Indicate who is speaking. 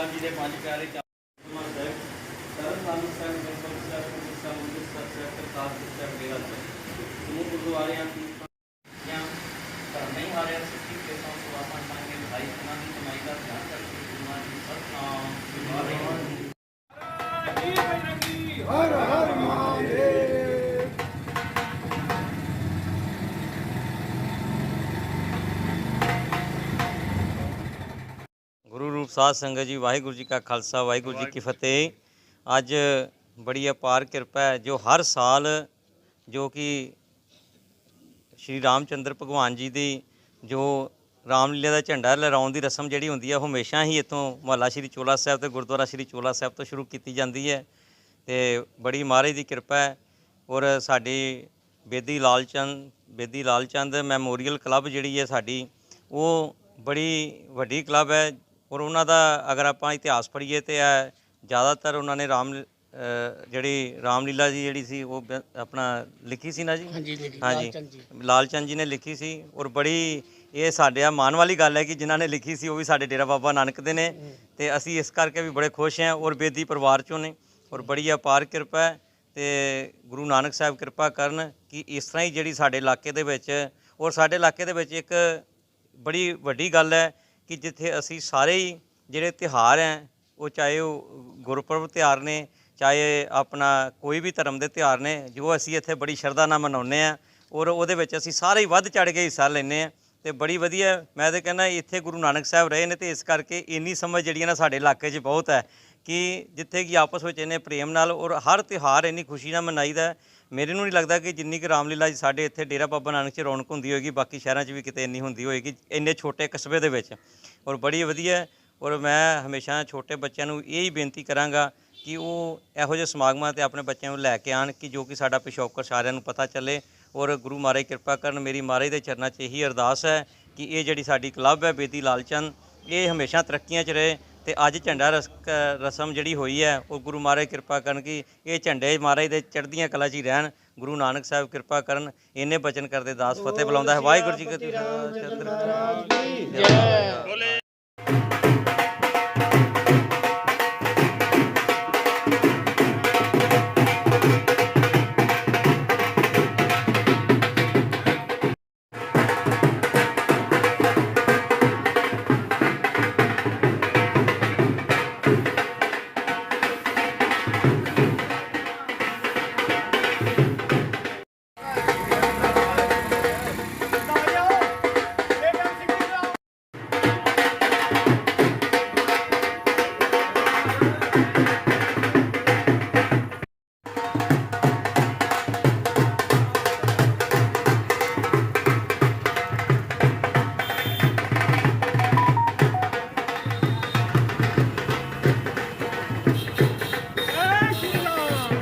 Speaker 1: ਸਾਹਿਬ ਜੀ ਦੇ ਪੰਜ ਪਿਆਰੇ ਚਾਰ ਸਾਹਿਬ ਤਰਨਤਾਰਨ ਸਾਹਿਬ ਗੁਰਦੁਆਰਾ ਸਾਹਿਬ ਗੁਰਦੁਆਰਾ ਸਾਹਿਬ ਸਾਹਿਬ ਕਰਤਾਰਪੁਰ ਸਾਹਿਬ ਡੇਰਾ ਸਾਹਿਬ ਸਮੂਹ ਗੁਰਦੁਆਰਿਆਂ ਦੀ ਜਾਂ ਧਰਮ ਨਹੀਂ ਹਾਰਿਆ ਸਿੱਖੀ ਕੇ ਸਭ ਤੋਂ ਆਪਾਂ ਭਾਈ ਉਹਨਾਂ ਦੀ ਕਮਾਈ ਦਾ ਧਿਆਨ ਕਰਕੇ ਗੁਰੂਆਂ ਦੀ ਸਤਨਾਮ ਵਾਹਿਗੁਰੂ ਗੁਰੂ ਰੂਪ ਸਾਧ ਸੰਗਤ ਜੀ, ਵਾਹਿਗੁਰੂ ਜੀ ਕਾ ਖਾਲਸਾ, ਵਾਹਿਗੁਰੂ ਜੀ ਕੀ ਫਤਿਹ। ਅੱਜ ਬੜੀ ਅਪਾਰ ਕਿਰਪਾ ਹੈ, ਜੋ ਹਰ ਸਾਲ ਜੋ ਕਿ ਸ਼੍ਰੀ ਰਾਮਚੰਦਰ ਭਗਵਾਨ ਜੀ ਦੀ ਜੋ ਰਾਮਲੀਲਾ ਦਾ ਝੰਡਾ ਲਹਿਰਾਉਣ ਦੀ ਰਸਮ ਜਿਹੜੀ ਹੁੰਦੀ ਹੈ, ਉਹ ਹਮੇਸ਼ਾ ਹੀ ਇੱਥੋਂ ਮਹੱਲਾ ਸ਼੍ਰੀ ਚੋਲਾ ਸਾਹਿਬ ਤੇ ਗੁਰਦੁਆਰਾ ਸ਼੍ਰੀ ਚੋਲਾ ਸਾਹਿਬ ਤੋਂ ਸ਼ੁਰੂ ਕੀਤੀ ਜਾਂਦੀ ਹੈ। ਤੇ ਬੜੀ ਮਹਾਰਾਜ ਦੀ ਕਿਰਪਾ ਹੈ ਔਰ ਸਾਡੀ ਬੇਦੀ ਲਾਲਚੰਦ ਬੇਦੀ ਲਾਲਚੰਦ ਮੈਮੋਰੀਅਲ ਕਲੱਬ ਜਿਹੜੀ ਹੈ ਸਾਡੀ, ਉਹ ਬੜੀ ਵੱਡੀ ਕਲੱਬ ਹੈ। ਔਰ ਉਹਨਾਂ ਦਾ ਅਗਰ ਆਪਾਂ ਇਤਿਹਾਸ ਪੜ੍ਹੀਏ ਤੇ ਜ਼ਿਆਦਾਤਰ ਉਹਨਾਂ ਨੇ ਰਾਮ ਜਿਹੜੀ ਰਾਮਲੀਲਾ ਜੀ ਜਿਹੜੀ ਸੀ ਉਹ ਆਪਣਾ ਲਿਖੀ ਸੀ ਨਾ ਜੀ?
Speaker 2: ਹਾਂਜੀ ਲਿਖੀ ਲਾਲਚੰਦ ਜੀ।
Speaker 1: ਲਾਲਚੰਦ ਜੀ ਨੇ ਲਿਖੀ ਸੀ ਔਰ ਬੜੀ ਇਹ ਸਾਡੇ ਆ ਮਾਣ ਵਾਲੀ ਗੱਲ ਹੈ ਕਿ ਜਿਨ੍ਹਾਂ ਨੇ ਲਿਖੀ ਸੀ ਉਹ ਵੀ ਸਾਡੇ ਡੇਰਾ ਬਾਬਾ ਨਾਨਕ ਦੇ ਨੇ ਤੇ ਅਸੀਂ ਇਸ ਕਰਕੇ ਵੀ ਬੜੇ ਖੁਸ਼ ਹਾਂ ਔਰ ਬੇਦੀ ਪਰਿਵਾਰ ਚੋਂ ਨੇ ਔਰ ਬੜੀ ਅਪਾਰ ਕਿਰਪਾ ਹੈ ਤੇ ਗੁਰੂ ਨਾਨਕ ਸਾਹਿਬ ਕਿਰਪਾ ਕਰਨ ਕਿ ਇਸ ਤਰ੍ਹਾਂ ਹੀ ਜਿਹੜੀ ਸਾਡੇ ਇਲਾਕੇ ਦੇ ਵਿੱਚ ਔਰ ਸਾਡੇ ਇਲਾਕੇ ਦੇ ਵਿੱਚ ਇੱਕ ਬੜੀ ਵੱਡੀ ਗੱਲ ਹੈ ਕਿ ਜਿੱਥੇ ਅਸੀਂ ਸਾਰੇ ਹੀ ਜਿਹੜੇ ਤਿਉਹਾਰ ਹੈ, ਉਹ ਚਾਹੇ ਉਹ ਗੁਰਪੁਰਬ ਤਿਉਹਾਰ ਨੇ, ਚਾਹੇ ਆਪਣਾ ਕੋਈ ਵੀ ਧਰਮ ਦੇ ਤਿਉਹਾਰ ਨੇ, ਜੋ ਅਸੀਂ ਇੱਥੇ ਬੜੀ ਸ਼ਰਧਾ ਨਾਲ ਮਨਾਉਂਦੇ ਆ ਔਰ ਉਹਦੇ ਵਿੱਚ ਅਸੀਂ ਸਾਰੇ ਹੀ ਵੱਧ ਚੜ ਕੇ ਹਿੱਸਾ ਲੈਂਦੇ ਆ ਤੇ ਬੜੀ ਵਧੀਆ, ਮੈਂ ਤਾਂ ਕਹਿੰਦਾ ਇੱਥੇ ਗੁਰੂ ਨਾਨਕ ਸਾਹਿਬ ਰਹੇ ਨੇ ਤੇ ਇਸ ਕਰਕੇ ਇੰਨੀ ਸਮਝ ਜਿਹੜੀ ਹੈ ਨਾ ਸਾਡੇ ਇਲਾਕੇ 'ਚ ਬਹੁਤ ਹੈ ਕਿ ਜਿੱਥੇ ਕਿ ਆਪਸ ਵਿੱਚ ਇਹਨੇ ਪ੍ਰੇਮ ਨਾਲ ਔਰ ਹਰ ਤਿਉਹਾਰ ਇੰਨੀ ਖੁਸ਼ੀ ਨਾਲ ਮਨਾਈਦਾ ਮੇਰੇ ਨੂੰ ਨਹੀਂ ਲੱਗਦਾ ਕਿ ਜਿੰਨੀ ਕਿ ਰਾਮਲੀਲਾ ਸਾਡੇ ਇੱਥੇ ਡੇਰਾ ਬਾਬਾ ਨਾਨਕ 'ਚ ਰੌਣਕ ਹੁੰਦੀ ਹੋਏਗੀ, ਬਾਕੀ ਸ਼ਹਿਰਾਂ 'ਚ ਵੀ ਕਿਤੇ ਇੰਨੀ ਹੁੰਦੀ ਹੋਏਗੀ, ਇੰਨੇ ਛੋਟੇ ਕਸਬੇ ਦੇ ਵਿੱਚ। ਔਰ ਬੜੀ ਵਧੀਆ ਔਰ ਮੈਂ ਹਮੇਸ਼ਾ ਛੋਟੇ ਬੱਚਿਆਂ ਨੂੰ ਇਹ ਹੀ ਬੇਨਤੀ ਕਰਾਂਗਾ ਕਿ ਉਹ ਇਹੋ ਜਿਹੇ ਸਮਾਗਮਾਂ ਤੇ ਆਪਣੇ ਬੱਚਿਆਂ ਨੂੰ ਲੈ ਕੇ ਆਣ ਕਿ ਜੋ ਕਿ ਸਾਡਾ ਪਿਛੋਕੜ ਸਾਰਿਆਂ ਨੂੰ ਪਤਾ ਚੱਲੇ। ਔਰ ਗੁਰੂ ਮਹਾਰਾਜ ਕਿਰਪਾ ਕਰਨ ਮੇਰੀ ਮਹਾਰਾਜ ਦੇ ਚਰਨਾਂ 'ਚ ਇਹੀ ਅਰਦਾਸ ਹੈ ਕਿ ਇਹ ਜਿਹੜੀ ਸਾਡੀ ਕਲੱਬ ਹੈ ਬੇਦੀ ਲਾਲਚੰਦ, ਇਹ ਹਮੇਸ਼ਾ ਤਰੱਕੀਆਂ 'ਚ ਰਹੇ। ਤੇ ਅੱਜ ਝੰਡਾ ਰਸ- ਰਸਮ ਜਿਹੜੀ ਹੋਈ ਹੈ, ਉਹ ਗੁਰੂ ਮਹਾਰਾਜ ਕਿਰਪਾ ਕਰਨ ਕਿ ਇਹ ਝੰਡੇ ਮਹਾਰਾਜ ਦੇ ਚੜ੍ਹਦੀਆਂ ਕਲਾ 'ਚ ਹੀ ਰਹਿਣ, ਗੁਰੂ ਨਾਨਕ ਸਾਹਿਬ ਕਿਰਪਾ ਕਰਨ ਇਹਨੇ ਬਚਨ ਕਰਦੇ ਦਾਸ ਫਤਿਹ ਬੁਲਾਉਂਦਾ ਹੈ। ਵਾਹਿਗੁਰੂ ਜੀ ਕੀ
Speaker 2: ਜੈ।